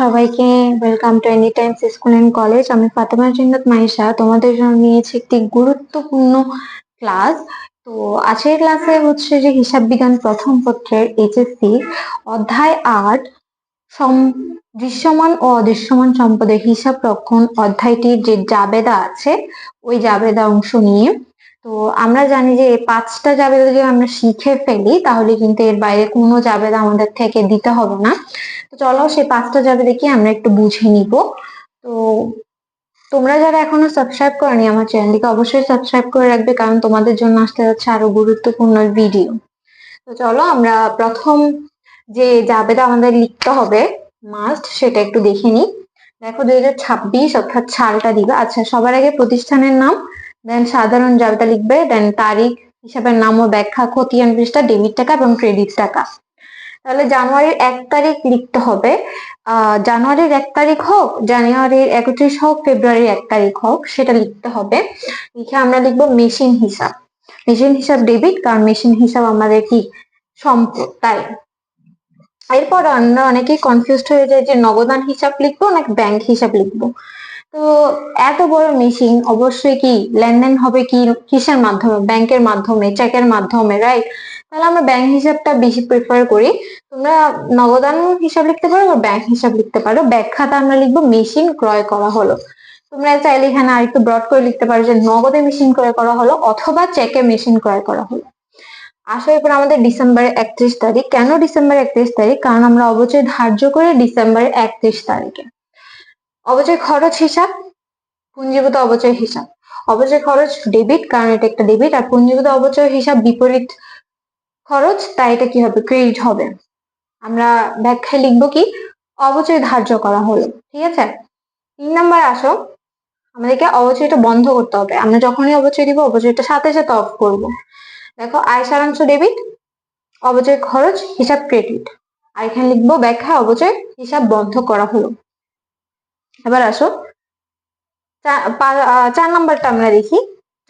সবাইকে welcome to any times school and college আমি ফাতেমা জিন্নাত মাইশা, তোমাদের জন্য নিয়েছি একটি গুরুত্বপূর্ণ ক্লাস তো আজকের ক্লাসে হচ্ছে যে হিসাব বিজ্ঞান প্রথম পত্রের এইচএসসি অধ্যায় আট, সম, দৃশ্যমান ও অদৃশ্যমান সম্পদের হিসাব রক্ষণ, অধ্যায়টির যে জাবেদা আছে, ওই জাবেদা অংশ নিয়ে। তো আমরা জানি যে পাঁচটা জাবেদা যদি আমরা শিখে ফেলি, তাহলে কিন্তু এর বাইরে কোনো জাবেদা আমাদের থেকে দিতে হবে না। তো চলো সেই পাঁচটা জাবেদা কি আমরা একটু বুঝে নিব। তো তোমরা যারা এখনও সাবস্ক্রাইব করনি, আমার চ্যানেলটিকে অবশ্যই সাবস্ক্রাইব করে রাখবে, কারণ তোমাদের জন্য আসতে যাচ্ছে আরও গুরুত্বপূর্ণ ভিডিও তো চলো আমরা প্রথম যে জাবেদা আমাদের লিখতে হবে মাস্ট সেটা একটু দেখে নিই। দেখো দুই হাজার ছাব্বিশ অর্থাৎ সালটা দিবে। আচ্ছা সবার আগে প্রতিষ্ঠানের নাম। দেন সাধারণ জাবেদা লিখবে দেন তারিখ, হিসাবের নাম ও ব্যাখ্যা, খতিয়ান পৃষ্ঠা ডেবিট টাকা এবং ক্রেডিট টাকা। তাহলে জানুয়ারির এক তারিখ লিখতে হবে। আহ, জানুয়ারির এক তারিখ হোক, জানুয়ারির একত্রিশ হোক, ফেব্রুয়ারির এক তারিখ হোক, সেটা লিখতে হবে। লিখে আমরা লিখব মেশিন হিসাব। মেশিন হিসাব ডেবিট কারণ মেশিন হিসাব আমাদের কি? সম্পদ তাই। এরপর আমরা অনেকেই কনফিউজড হয়ে যায় যে নগদান হিসাব লিখব নাকি ব্যাংক হিসাব লিখব? তো এত বড় মেশিন অবশ্যই কি লেনদেন হবে কি কিসের মাধ্যমে? ব্যাংকের মাধ্যমে চেকের মাধ্যমে রাইট তাহলে আমরা ব্যাংক হিসাবটা বেশি প্রেফার করি। তোমরা নগদান হিসাব লিখতে পারো বা ব্যাংক হিসাব লিখতে পারো। ব্যাখ্যাটা আমরা লিখব মেশিন ক্রয় করা হলো। তোমরা চাইলে এখানে আরেকটু ব্রড করে লিখতে পারো যে নগদে মেশিন ক্রয় করা হলো অথবা চেকে মেশিন ক্রয় করা হলো। আসো এরপর আমাদের ডিসেম্বরের একত্রিশ তারিখ। কেন ডিসেম্বর একত্রিশ তারিখ? কারণ আমরা অবচয় ধার্য করি ডিসেম্বরের একত্রিশ তারিখে। অবচয় খরচ হিসাব, পুঞ্জীভূত অবচয় হিসাব। অবচয় খরচ ডেবিট কারণ এটা একটা ডেবিট আর পুঞ্জীভূত অবচয় হিসাব বিপরীত খরচ, তাই এটা কি হবে? ক্রেডিট হবে। আমরা ব্যাখ্যায় লিখব কি? অবচয় ধার্য করা হলো, ঠিক আছে? তিন নাম্বার আসো। আমাদেরকে অবচয়টা বন্ধ করতে হবে। আমরা যখনই অবচয় দিব, অবচয়টা সাথে সাথে অফ করব। দেখো আয় সারাংশ ডেবিট অবচয় খরচ, হিসাব ক্রেডিট আর এখানে লিখব ব্যাখ্যা, অবচয় হিসাব বন্ধ করা হলো। এবার আসো। চার নাম্বারটা আমরা দেখি।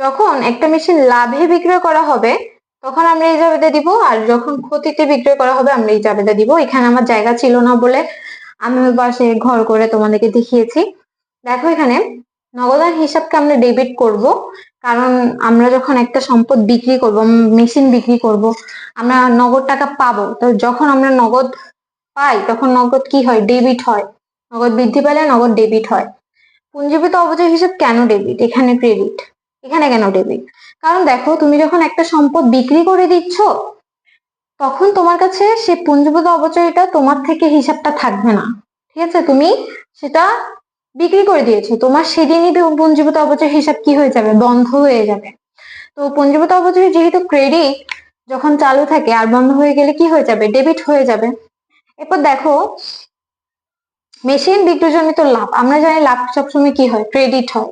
যখন একটা মেশিন লাভে বিক্রয় করা হবে, তখন আমরা এই জাবেদা দিব, আর যখন ক্ষতিতে বিক্রয় করা হবে, আমরা এই জাবেদা দিব। এখানে আমার জায়গা ছিল না বলে আমি পাশে ঘর করে তোমাদেরকে দেখিয়েছি। দেখো এখানে নগদান হিসাবকে আমরা ডেবিট করব, কারণ আমরা যখন একটা সম্পদ বিক্রি করব মেশিন বিক্রি করব, আমরা নগদ টাকা পাবো। তো যখন আমরা নগদ পাই, তখন নগদ কি হয়? ডেবিট হয়। নগদ বৃদ্ধি পেলে নগদ ডেবিট হয়। পুঞ্জীবিত অবচয় হিসাব কেন ডেবিট এখানে ক্রেডিট এখানে কেন ডেবিট কারণ দেখো, তুমি যখন একটা সম্পদ বিক্রি করে দিচ্ছ, তখন তোমার কাছে সে পুঞ্জীভূত অবচয়টা তোমার থেকে হিসাবটা থাকবে না। ঠিক আছে? তুমি সেটা বিক্রি করে দিয়েছ। তোমার সেদিনই পুঞ্জীভূত অবচয় হিসাব কি হয়ে যাবে? বন্ধ হয়ে যাবে। তো পুঞ্জীভূত অবচয় যেহেতু ক্রেডিট যখন চালু থাকে, আর বন্ধ হয়ে গেলে কি হয়ে যাবে? ডেবিট হয়ে যাবে। এরপর দেখো মেশিন বিক্রিজনিত লাভ, আমরা জানি লাভ সবসময় কি হয়? ক্রেডিট হয়।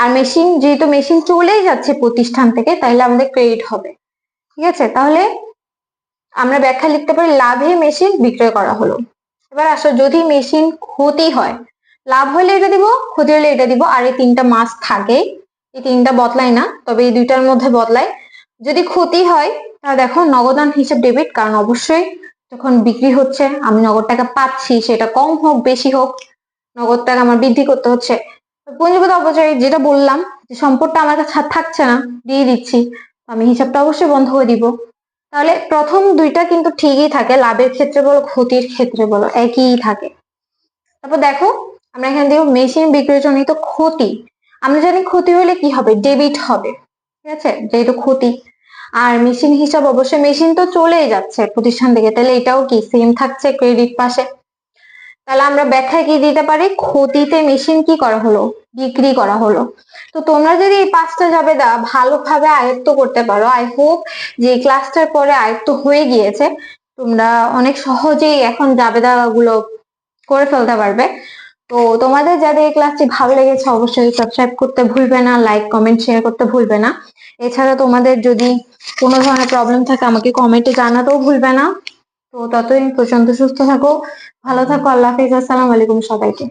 আর মেশিন যেহেতু মেশিন চলেই যাচ্ছে প্রতিষ্ঠান থেকে তাহলে আমাদের ক্রেডিট হবে। ঠিক আছে? তাহলে আমরা ব্যাখ্যা লিখতে পারি, লাভে মেশিন বিক্রয় করা হলো। এবার আসো, যদি মেশিন ক্ষতি হয়, লাভ হলে এটা দিব, ক্ষতি হলে এটা দিব, আর এই তিনটা মাস থাকে এই তিনটা বদলায় না, তবে এই দুইটার মধ্যে বদলায়। যদি ক্ষতি হয়, তাহলে দেখো, নগদান হিসাব ডেবিট কারণ অবশ্যই যখন বিক্রি হচ্ছে, আমি নগদ টাকা পাচ্ছি, সেটা কম হোক, বেশি হোক, নগদ টাকা আমার বৃদ্ধি করতে হচ্ছে। পুঁজিগত অপচয়, যেটা বললাম, যে সম্পদটা আমার কাছে থাকছে না, দিয়ে দিচ্ছি। আমি হিসাবটা অবশ্যই বন্ধ করে দিব। তাহলে প্রথম দুইটা কিন্তু ঠিকই থাকে, লাভের ক্ষেত্রে বলো, ক্ষতির ক্ষেত্রে বলো, একই থাকে। তারপর দেখো, আমরা এখানে দেখো, মেশিন বিক্রয়জনিত ক্ষতি। আমরা জানি ক্ষতি হলে কি হবে? ডেবিট হবে। ঠিক আছে? যেহেতু ক্ষতি আর মেশিন হিসাব অবশ্যই মেশিন তো চলেই যাচ্ছে প্রতিষ্ঠান থেকে। তাহলে এটাও কি সেম থাকছে ক্রেডিট পাশে তাহলে আমরা ব্যাখ্যায় কি দিতে পারি? ক্ষতিতে মেশিন কি করা হলো? বিক্রি করা হলো। তো তোমরা যদি এই পাঁচটা জাবেদা ভালোভাবে আয়ত্ত করতে পারো আই হোপ যে ক্লাসটার পরে আয়ত্ত হয়ে গিয়েছে, তোমরা অনেক সহজেই এখন জাবেদা গুলো করে ফেলতে পারবে। তো তোমাদের যাদের এই ক্লাসটি ভালো লেগেছে, অবশ্যই সাবস্ক্রাইব করতে ভুলবে না লাইক কমেন্ট শেয়ার করতে ভুলবে না। এছাড়া তোমাদের যদি কোনো ধরনের প্রবলেম থাকে, আমাকে কমেন্টে জানাতেও ভুলবে না। তো ততই পর্যন্ত সুস্থ থাকো, ভালো থাকো, আল্লাহ হাফিজ, আসসালামু আলাইকুম সবাইকে।